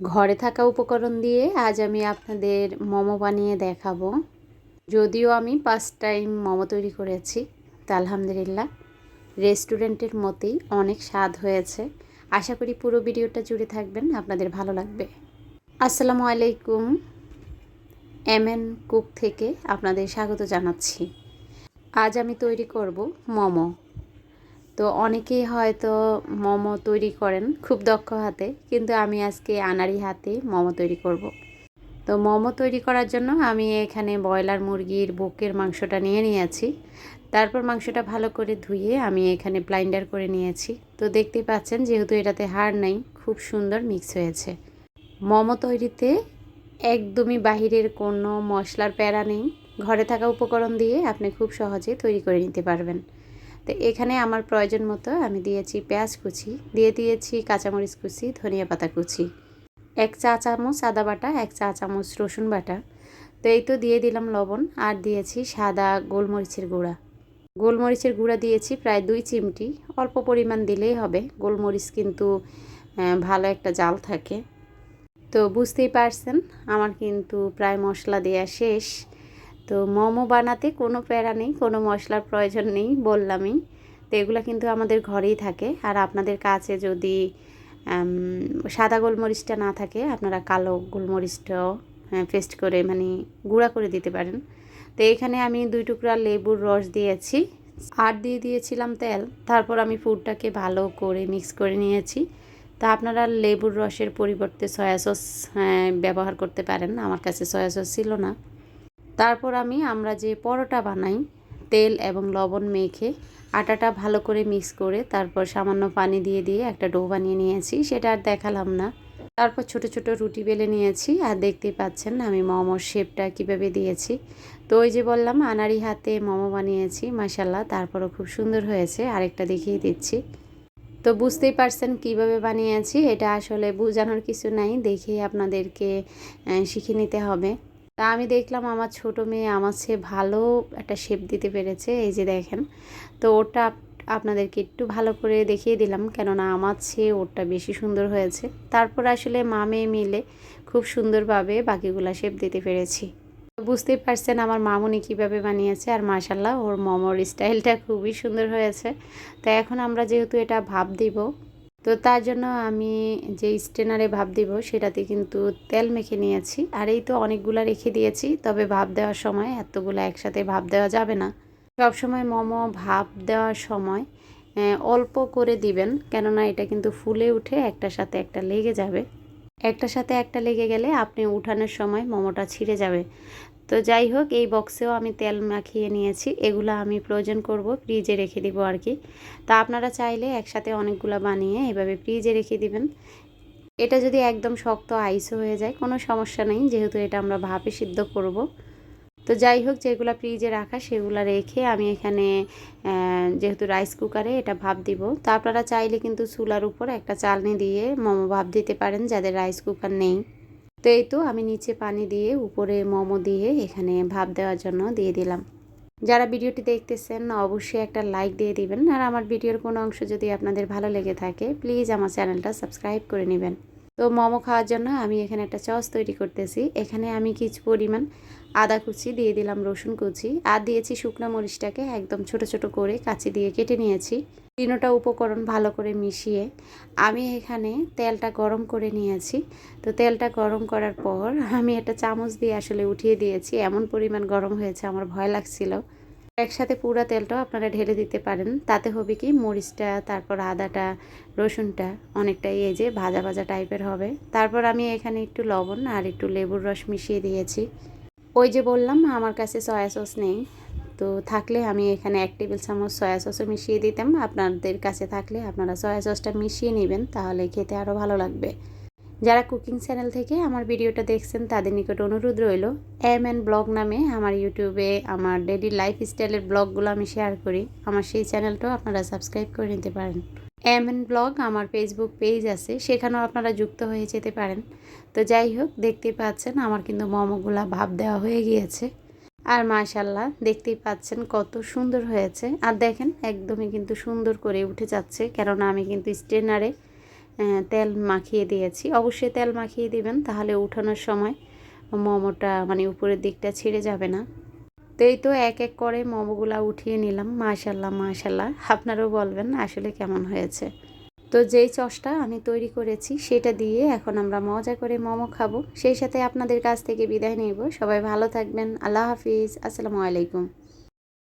ঘরে থাকা উপকরণ দিয়ে আজ আমি আপনাদের মোমো বানিয়ে দেখাবো। যদিও আমি ফার্স্ট টাইম মোমো তৈরি করেছি, তা আলহামদুলিল্লাহ। রেস্টুরেন্টের মতেই অনেক স্বাদ হয়েছে। আশা করি পুরো ভিডিওটা জুড়ে থাকবেন, আপনাদের ভালো লাগবে। আসসালামু আলাইকুম, এম এন কুক থেকে আপনাদের স্বাগত জানাচ্ছি। আজ আমি তৈরি করব মোমো। তো অনেকেই হয়তো মোমো তৈরি করেন খুব দক্ষ হাতে, কিন্তু আমি আজকে আনারি হাতে মোমো তৈরি করব। তো মোমো তৈরি করার জন্য আমি এখানে ব্রয়লার মুরগির বুকের মাংসটা নিয়ে নিয়েছি। তারপর মাংসটা ভালো করে ধুয়ে আমি এখানে ব্লাইন্ডার করে নিয়েছি। তো দেখতেই পাচ্ছেন যেহেতু এটাতে হাড় নাই, খুব সুন্দর মিক্স হয়েছে। মোমো তৈরিতে একদমই বাহিরের কোনো মশলার প্যারা নেই। ঘরে থাকা উপকরণ দিয়ে আপনি খুব সহজে তৈরি করে নিতে পারবেন। তো এখানে আমার প্রয়োজন মতো আমি দিয়েছি পেঁয়াজ কুচি, দিয়ে দিয়েছি কাঁচামরিচ কুচি, ধনিয়া পাতা কুচি। এক চা চামচ আদা বাটা, এক চা চামচ রসুন বাটা। তো এই তো দিয়ে দিলাম লবণ আর দিয়েছি সাদা গোলমরিচের গুঁড়া। গোলমরিচের গুঁড়া দিয়েছি প্রায় দুই চিমটি। অল্প পরিমাণ দিলেই হবে, গোলমরিচ কিন্তু ভালো একটা জাল থাকে। তো বুঝতেই পারছেন, আমার কিন্তু প্রায় মশলা দেওয়া শেষ। তো মোমো বানাতে কোনো প্যারা নেই, কোনো মশলার প্রয়োজন নেই বললামই। তো এগুলো কিন্তু আমাদের ঘরেই থাকে। আর আপনাদের কাছে যদি সাদা গোলমরিচটা না থাকে, আপনারা কালো গোলমরিচটাও পেস্ট করে মানে গুঁড়া করে দিতে পারেন। তো এখানে আমি দুই টুকরা লেবুর রস দিয়েছি। আর দিয়ে দিয়েছিলাম তেল। তারপর আমি ফুডটাকে ভালো করে মিক্স করে নিয়েছি। তা আপনারা লেবুর রসের পরিবর্তে সয়া সস ব্যবহার করতে পারেন। আমার কাছে সয়া সস ছিল না। তারপর আমি আমরা যে পরোটা বানাই, তেল এবং লবণ মেখে আটাটা ভালো করে মিক্স করে তারপর সামান্য পানি দিয়ে দিয়ে একটা ডো বানিয়ে নিয়েছি, সেটা আর দেখালাম না। তারপর ছোট ছোট রুটি বেলে নিয়েছি আর দেখতেই পাচ্ছেন আমি মোমোর শেপটা কীভাবে দিয়েছি। তো ওই যে বললাম আনারি হাতে মোমো বানিয়েছি মাসাল্লাহ তারপরও খুব সুন্দর হয়েছে, আরেকটা দেখিয়ে দিচ্ছি। তো বুঝতেই পারছেন কীভাবে বানিয়েছি, এটা আসলে বোঝানোর কিছু নাই, দেখেই আপনাদেরকে শিখে নিতে হবে। তা আমি দেখলাম আমার ছোট মেয়ে আমার চেয়ে ভালো একটা শেপ দিতে পেরেছে, এই যে দেখেন। তো ওটা আপনাদেরকে একটু ভালো করে দেখিয়ে দিলাম, কেননা আমার চেয়ে ওরটা বেশি সুন্দর হয়েছে। তারপর আসলে মা মেয়ে মিলে খুব সুন্দরভাবে বাকিগুলা শেপ দিতে পেরেছি। বুঝতেই পারছেন আমার মামুনি কীভাবে বানিয়েছে, আর মাশাল্লাহ ওর মোমোর স্টাইলটা খুবই সুন্দর হয়েছে। তো এখন আমরা যেহেতু এটা ভাব দিব তো তার জন্য আমি যে স্টেনারে ভাব দিব সেটাতে কিন্তু তেল মেখে নিয়েছি। আর এই তো অনেকগুলো রেখে দিয়েছি, তবে ভাব দেওয়ার সময় এতগুলো একসাথে ভাব দেওয়া যাবে না। সব সময় মোমো ভাব দেওয়ার সময় অল্প করে দিবেন, কেননা এটা কিন্তু ফুলে উঠে একটার সাথে একটা লেগে যাবে। একটার সাথে একটা লেগে গেলে আপনি উঠানোর সময় মোমোটা ছিঁড়ে যাবে। তো যাই হোক, এই বক্সেও আমি তেল মাখিয়ে নিয়েছি। এগুলো আমি প্রয়োজন করব ফ্রিজে রেখে দিব আর কি। তা আপনারা চাইলে একসাথে অনেকগুলো বানিয়ে এভাবে ফ্রিজে রেখে দিবেন। এটা যদি একদম শক্ত আইসও হয়ে যায়, কোনো সমস্যা নেই, যেহেতু এটা আমরা ভাপে সিদ্ধ করব। তো যাই হোক, যেগুলো ফ্রিজে রাখা সেগুলো রেখে আমি এখানে যেহেতু রাইস কুকারে এটা ভাপ দিব। তো আপনারা চাইলে কিন্তু চুলার উপর একটা চালনি দিয়ে মোমো ভাপ দিতে পারেন, যাদের রাইস কুকার নেই। তো এই তো আমি নিচে পানি দিয়ে, উপরে মোমো দিয়ে এখানে ভাপ দেওয়ার জন্য দিয়ে দিলাম। যারা ভিডিওটি দেখতেছেন, অবশ্যই একটা লাইক দিয়ে দিবেন। আর আমার ভিডিওর কোনো অংশ যদি আপনাদের ভালো লেগে থাকে, প্লিজ আমার চ্যানেলটা সাবস্ক্রাইব করে নেবেন। তো মোমো খাওয়ার জন্য আমি এখানে একটা চস তৈরি করতেছি। এখানে আমি কিছু পরিমাণ আদা কুচি দিয়ে দিলাম, রসুন কুচি। আর দিয়েছি শুকনো মরিচটাকে একদম ছোট ছোট করে কাঁচি দিয়ে কেটে নিয়েছি। তিনোটা উপকরণ ভালো করে মিশিয়ে আমি এখানে তেলটা গরম করে নিয়েছি। তো তেলটা গরম করার পর আমি একটা চামচ দিয়ে আসলে উঠিয়ে দিয়েছি। এমন পরিমাণ গরম হয়েছে, আমার ভয় লাগছিল। একসাথে পুরো তেলটাও আপনারা ঢেলে দিতে পারেন। তাতে হবে কি? মরিচটা, তারপর আদাটা, রসুনটা অনেকটাই এই যে ভাজা ভাজা টাইপের হবে। তারপর আমি এখানে একটু লবণ আর একটু লেবুর রস মিশিয়ে দিয়েছি। ওই যে বললাম, আমার কাছে সয়া সস নেই। তো থাকলে আমি এখানে এক টেবিল চামচ সয়া সসও মিশিয়ে দিতাম। আপনাদের কাছে থাকলে আপনারা সয়া সসটা মিশিয়ে নেবেন, তাহলে খেতে আরও ভালো লাগবে। যারা কুকিং চ্যানেল থেকে আমার ভিডিওটা দেখছেন তাদের নিকট অনুরোধ রইল এম এন ব্লগ নামে আমার ইউটিউবে আমার ডেলি লাইফ স্টাইলের ব্লগগুলো আমি শেয়ার করি। আমার সেই চ্যানেলটাও আপনারা সাবস্ক্রাইব করে নিতে পারেন। এম এন ব্লগ আমার ফেসবুক পেজ আছে সেখানেও আপনারা যুক্ত হয়ে যেতে পারেন। তো যাই হোক দেখতেই পাচ্ছেন আমার কিন্তু মোমোগুলা ভাব দেওয়া হয়ে গিয়েছে। আর মাশাল্লাহ দেখতেই পাচ্ছেন কত সুন্দর হয়েছে। আর দেখেন একদমই কিন্তু সুন্দর করে উঠে যাচ্ছে কেননা আমি কিন্তু স্টেনারে আহ, তেল মাখিয়ে দিয়েছি। অবশ্যই তেল মাখিয়ে দিবেন, তাহলে উঠানোর সময় মোমোটা মানে উপরের দিকটা ছিঁড়ে যাবে না। তো এই তো এক এক করে মোমোগুলা উঠিয়ে নিলাম মাশাল্লাহ মাশাল্লাহ আপনারাও বলবেন আসলে কেমন হয়েছে। তো যেই চসটা আমি তৈরি করেছি, সেটা দিয়ে এখন আমরা মজা করে মোমো খাব। সেই সাথে আপনাদের কাছ থেকে বিদায় নেব। সবাই ভালো থাকবেন। আল্লাহ হাফিজ। আসসালামু আলাইকুম।